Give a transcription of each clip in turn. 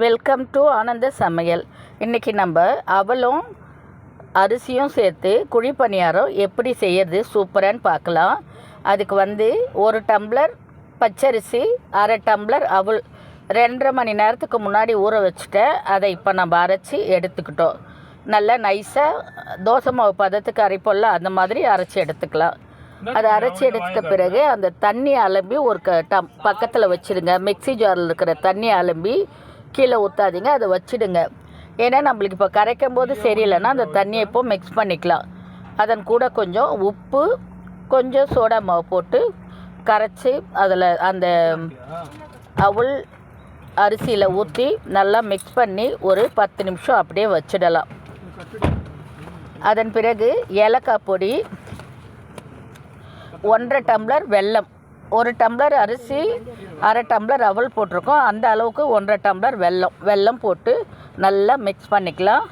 Welcome to ஆனந்த சமையல் இன்றைக்கி நம்ம அவலும் அரிசியும் சேர்த்து குழி பணியாரம் எப்படி செய்யறது சூப்பரான்னு பார்க்கலாம். அதுக்கு வந்து ஒரு டம்ளர் பச்சரிசி அரை டம்ளர் அவல் ரெண்டரை மணி நேரத்துக்கு முன்னாடி ஊற வச்சுட்டேன். அதை இப்போ நம்ம அரைச்சி எடுத்துக்கிட்டோம். நல்லா நைஸாக தோசை மாவு பதத்துக்கு அரைப்போம்ல அந்த மாதிரி அரைச்சி எடுத்துக்கலாம். அதை அரைச்சி எடுத்துட்ட பிறகு அந்த தண்ணி அலம்பி ஒரு க டம் பக்கத்தில் வச்சுடுங்க மிக்ஸி ஜாரில் இருக்கிற தண்ணி அலம்பி கீழே ஊற்றாதீங்க அதை வச்சிடுங்க. ஏன்னா நம்மளுக்கு இப்போ கரைக்கும் போது சரியில்லைன்னா அந்த தண்ணியை இப்போ மிக்ஸ் பண்ணிக்கலாம். அதன் கூட கொஞ்சம் உப்பு கொஞ்சம் சோடா மாவு போட்டு கரைச்சி அதில் அந்த அவல் அரிசியில் ஊற்றி நல்லா மிக்ஸ் பண்ணி ஒரு பத்து நிமிஷம் அப்படியே வச்சிடலாம். அதன் பிறகு ஏலக்காய் பொடி ஒன்றரை டம்ளர் வெல்லம். ஒரு டம்ளர் அரிசி அரை டம்ளர் அவல் போட்டிருக்கோம். அந்த அளவுக்கு ஒன்றரை டம்ளர் வெல்லம். வெல்லம் போட்டு நல்லா மிக்ஸ் பண்ணிக்கலாம்.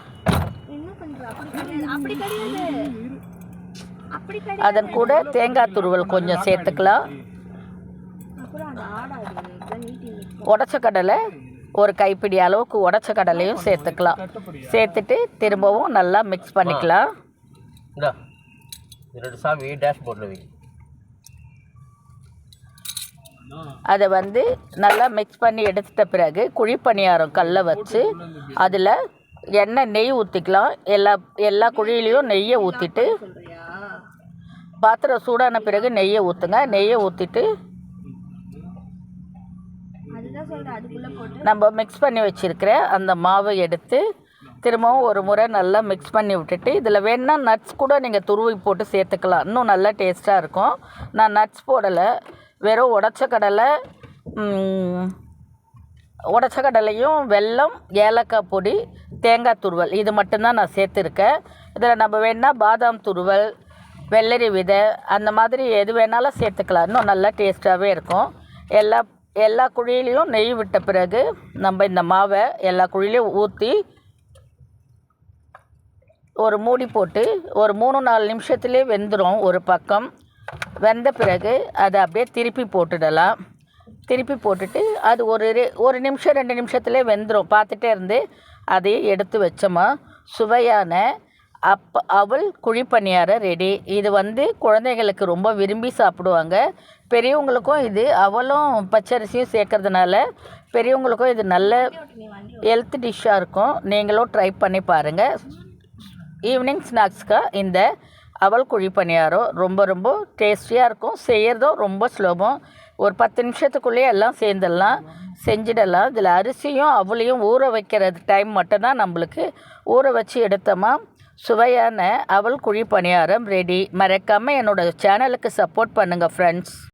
அதன் கூட தேங்காய் துருவல் கொஞ்சம் சேர்த்துக்கலாம். உடச்ச கடலை ஒரு கைப்பிடி அளவுக்கு உடச்ச கடலையும் சேர்த்துக்கலாம். சேர்த்துட்டு திரும்பவும் நல்லா மிக்ஸ் பண்ணிக்கலாம். இந்தா ரெண்டு சாமி டேஷ் போர்டில் அதை வந்து நல்லா மிக்ஸ் பண்ணி எடுத்துட்ட பிறகு குழி பணியாரம் கல்லை வச்சு அதில் எண்ணெய் நெய் ஊற்றிக்கலாம் எல்லா எல்லா குழியிலையும் நெய்யை ஊற்றிட்டு பாத்திரம் சூடான பிறகு நெய்யை ஊற்றுங்க நெய்யை ஊற்றிட்டு அதுதான் நம்ம மிக்ஸ் பண்ணி வச்சுருக்கிற அந்த மாவை எடுத்து திரும்பவும் ஒரு முறை நல்லா மிக்ஸ் பண்ணி விட்டுட்டு இதில் வேணா நட்ஸ் கூட நீங்கள் துருவி போட்டு சேர்த்துக்கலாம். இன்னும் நல்லா டேஸ்ட்டாக இருக்கும். நான் நட்ஸ் போடலை. வெறும் உடச்ச கடலை உடச்ச கடலையும் வெல்லம் ஏலக்காய் பொடி தேங்காய் துருவல். இது மட்டும்தான் நான் சேர்த்துருக்கேன். இதில் நம்ம வேணால் பாதாம் துருவல் வெள்ளரி விதை அந்த மாதிரி எது வேணாலும் சேர்த்துக்கலாம். இன்னும் நல்லா டேஸ்ட்டாகவே இருக்கும். எல்லா எல்லா குழியிலையும் நெய் விட்ட பிறகு நம்ம இந்த மாவை எல்லா குழியிலையும் ஊற்றி ஒரு மூடி போட்டு ஒரு மூணு நாலு நிமிஷத்துலேயே வெந்துடும் ஒரு பக்கம். வெந்த பிறகு அதை அப்படியே திருப்பி போட்டுடலாம். திருப்பி போட்டுட்டு அது ஒரு ரெ- ஒரு நிமிஷம் ரெண்டு நிமிஷத்துலேயே வெந்துடும் பார்த்துட்டே இருந்து அதையும் எடுத்து வச்சோமா. சுவையான அப் அவள் குழிப்பணியார ரெடி இது வந்து குழந்தைங்களுக்கு ரொம்ப விரும்பி சாப்பிடுவாங்க. பெரியவங்களுக்கும் இது அவளும் பச்சரிசியும் சேர்க்கறதுனால பெரியவங்களுக்கும் இது நல்ல ஹெல்த் டிஷ்ஷாக இருக்கும். நீங்களும் ட்ரை பண்ணி பாருங்கள் ஈவினிங் ஸ்நாக்ஸ்க்காக இந்த அவல் குழி பணியாரம் ரொம்ப ரொம்ப டேஸ்டியாக இருக்கும். செய்கிறதும் ரொம்ப சுலபம். ஒரு பத்து நிமிஷத்துக்குள்ளேயே எல்லாம் சேர்ந்துடலாம் செஞ்சிடலாம். இதில் அரிசியும் அவளையும் ஊற வைக்கிறது டைம் மட்டும்தான் நம்மளுக்கு. ஊற வச்சு எடுத்தோமா சுவையான அவள் குழி பணியாரம் ரெடி மறக்காமல் என்னோட சேனலுக்கு சப்போர்ட் பண்ணுங்கள் ஃப்ரெண்ட்ஸ்